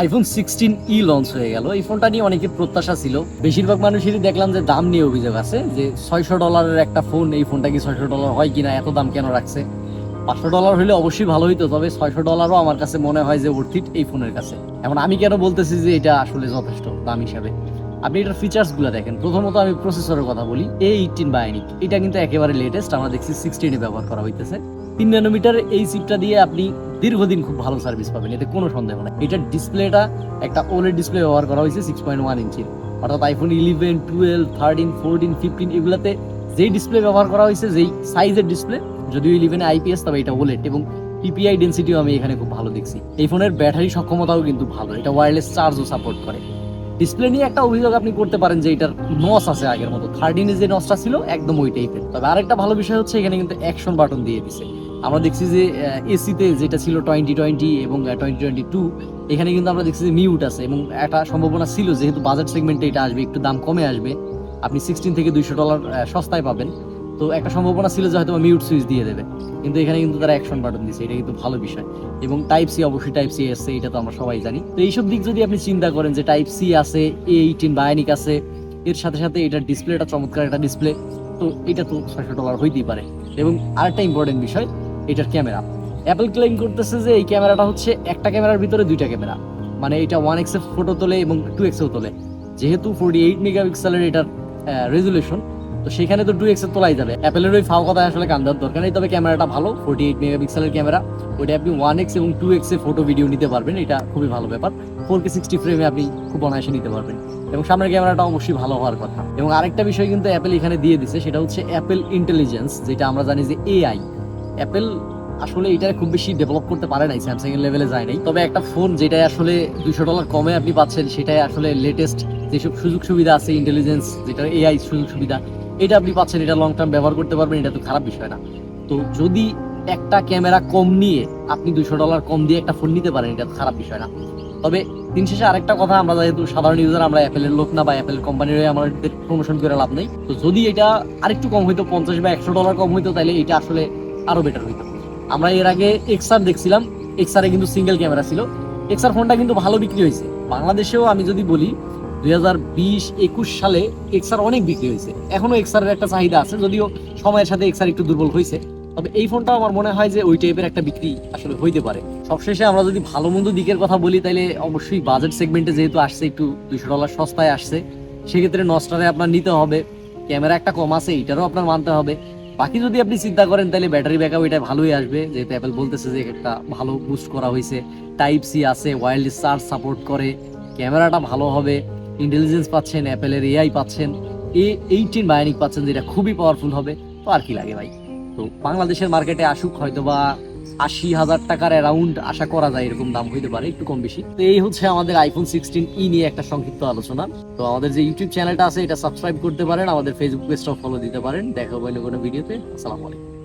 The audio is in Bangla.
আইফোন সিক্সটিন ই লঞ্চ হয়ে গেল। এই ফোনটা নিয়ে অনেকের প্রত্যাশা ছিল। বেশিরভাগ মানুষেরই দেখলাম যে দাম নিয়ে অভিযোগ আছে, যে ছয়শো ডলারের একটা ফোন এই ফোনটা কি ছয়শো ডলার হয় কিনা, এত দাম কেন রাখছে? পাঁচশো ডলার হলে অবশ্যই ভালো হইতো, তবে ছয়শো ডলারও আমার কাছে মনে হয় যে অর্থিত এই ফোনের কাছে। এখন আমি কেন বলতেছি যে এটা আসলে যথেষ্ট দাম হিসাবে? আপনি এটার ফিচার্সগুলো দেখেন। প্রথমত আমি প্রসেসরের কথা বলি এ এইটিন বায়োনিক এটা কিন্তু একেবারে লেটেস্ট আমরা দেখছি সিক্সটিনে ব্যবহার করা হইতেছে। তিন ন্যানোমিটার এই চিপটা দিয়ে আপনি দীর্ঘদিন খুব ভালো সার্ভিস পাবেন, এতে কোনো সন্দেহ নেই। এটার ডিসপ্লেটা একটা ওলেড ডিসপ্লে ব্যবহার করা হয়েছে সিক্স পয়েন্ট ওয়ান ইঞ্চির অর্থাৎ iPhone eleven twelve thirteen fourteen fifteen এগুলাতে যেই ডিসপ্লে ব্যবহার করা হয়েছে, যেই সাইজের ডিসপ্লে যদিও ইলেভেনে আইপিএস তবে এটা ওলেট এবং পিপিআই ডেন্সিটিও আমি এখানে খুব ভালো দেখছি। এই ফোনের ব্যাটারি সক্ষমতাও কিন্তু ভালো, এটা ওয়্যারলেস চার্জও সাপোর্ট করে। ডিসপ্লে নিয়ে একটা অভিযোগ আপনি করতে পারেন যে এটার নস আছে আগের মতো। থার্টিনে যে নসটা ছিল, একদম ওই টাইপের তবে আরেকটা ভালো বিষয় হচ্ছে, এখানে কিন্তু অ্যাকশন বাটন দিয়ে দিছে। আমরা দেখছি যে এসিতে যেটা ছিল টোয়েন্টি টোয়েন্টি এবং টোয়েন্টি টোয়েন্টি টু এখানে কিন্তু আমরা দেখছি যে মিউট আছে এবং একটা সম্ভাবনা ছিল যেহেতু বাজেট সেগমেন্টে এটা আসবে, একটু দাম কমে আসবে। আপনি সিক্সটিন থেকে দুইশো ডলার সস্তায় পাবেন। তো একটা সম্ভাবনা ছিল যে হয়তো মিউট সুইচ দিয়ে দেবে। কিন্তু এখানে কিন্তু তারা অ্যাকশন বাটন দিচ্ছে এটা কিন্তু ভালো বিষয়। এবং টাইপ সি অবশ্যই টাইপ সি এসছে এটা তো আমরা সবাই জানি। তো এইসব দিক যদি আপনি চিন্তা করেন যে টাইপ সি আছে এ এইটিন বায়ানিক আছে, এর সাথে সাথে এটার ডিসপ্লেটা চমৎকার একটা ডিসপ্লে তো এটা তো ছয়শো ডলার হইতেই পারে। এবং আরেকটা ইম্পর্টেন্ট বিষয় এটার ক্যামেরা। অ্যাপল ক্লেম করতেছে যে এই ক্যামেরাটা হচ্ছে একটা ক্যামেরার ভিতরে দুইটা ক্যামেরা। মানে এটা ওয়ান এক্স ফটো তোলে এবং টু এক্সেও তোলে। যেহেতু ফোরটি এইট মেগাপিক্সেলের এটার রেজুলেশন তো সেখানে তো টু এক্স তোলাই যাবে। অ্যাপেলের ওই ফাও কথায় আসলে কান দেওয়ার দরকার নেই, তবে ক্যামেরাটা ভালো ফোরটি এইট মেগাপিক্সেলের ক্যামেরা। ওইটা আপনি ওয়ান এক্স এবং টু এক্সে ফটো ভিডিও নিতে পারবেন, এটা খুবই ভালো ব্যাপার। ফোর কে সিক্সটি ফ্রেমে আপনি খুব অনায়াসে নিতে পারবেন। এবং সামনের ক্যামেরাটা অবশ্যই ভালো হওয়ার কথা। এবং আরেকটা বিষয় কিন্তু অ্যাপেল এখানে দিয়ে দিছে, সেটা হচ্ছে অ্যাপেল ইন্টেলিজেন্স যেটা আমরা জানি যে এআই অ্যাপেল আসলে এটা খুব বেশি ডেভেলপ করতে পারে নাই স্যামসাং এর লেভেলে যায় নাই। তবে একটা ফোন যেটা আসলে দুশো ডলার কমে আপনি পাচ্ছেন, সেটাই আসলে লেটেস্ট যেসব সুযোগ সুবিধা আছে ইন্টেলিজেন্স যেটা এআই সুযোগ সুবিধা, এটা আপনি পাচ্ছেন, এটা লং টার্ম ব্যবহার করতে পারবেন, এটা তো খারাপ বিষয় না। তো যদি একটা ক্যামেরা কম নিয়ে আপনি দুশো ডলার কম দিয়ে একটা ফোন নিতে পারেন, এটা তো খারাপ বিষয় না। তবে দিন শেষে আরেকটা কথা, আমরা যেহেতু সাধারণ ইউজার আমরা অ্যাপেলের লোক না বা অ্যাপেল কোম্পানির আমাদের প্রমোশন করে লাভ নেই। তো যদি এটা আরেকটু কম হইতো, পঞ্চাশ বা একশো ডলার কম হইতো, তাহলে এটা আসলে আরও বেটার হইতো। আমরা এর আগে এক্সআর দেখছিলাম এক্সআরে কিন্তু সিঙ্গেল ক্যামেরা ছিল। এক্সআর ফোনটা কিন্তু ভালো বিক্রি হয়েছে। বাংলাদেশেও আমি যদি বলি, দুই হাজার বিশ একুশ সালে এক্সআর অনেক বিক্রি হয়েছে। এখনও এক্সআরের একটা চাহিদা আছে, যদিও সময়ের সাথে এক্সআর একটু দুর্বল হয়েছে। তবে এই ফোনটা আমার মনে হয় যে ওই টাইপের একটা বিক্রি আসলে হইতে পারে। সবশেষে আমরা যদি ভালো মন্দ দিকের কথা বলি তাহলে অবশ্যই বাজেট সেগমেন্টে যেহেতু আসছে, একটু দুইশো ডলার সস্তায় আসছে, সেক্ষেত্রে নস্টারে আপনার নিতে হবে। ক্যামেরা একটা কম আছে, এটারও আপনার মানতে হবে। বাকি যদি আপনি চিন্তা করেন, তাহলে ব্যাটারি ব্যাকআপ এটা ভালোই আসবে। যেহেতু অ্যাপেল বলতেছে যে একটা ভালো বুস্ট করা হয়েছে। টাইপ সি আছে ওয়াইল্ড চার্জ সাপোর্ট করে, ক্যামেরাটা ভালো হবে ইন্টেলিজেন্স পাচ্ছেন অ্যাপেলের এআই পাচ্ছেন এ এইটিন বায়োনিক পাচ্ছেন, যেটা খুবই পাওয়ারফুল হবে, তো আর কি লাগে ভাই? তো বাংলাদেশের মার্কেটে আসুক হয়তো বা আশি হাজার টাকার অ্যারাউন্ড আশা করা যায় এরকম দাম হইতে পারে, একটু কম বেশি। তো এই হচ্ছে আমাদের আইফোন সিক্সটিন ই নিয়ে একটা সংক্ষিপ্ত আলোচনা। তো আমাদের যে ইউটিউব চ্যানেলটা আছে, এটা সাবস্ক্রাইব করতে পারেন, আমাদের ফেসবুক পেজটাও ফলো দিতে পারেন। দেখা হবে কোনো ভিডিওতে আসসালামু আলাইকুম।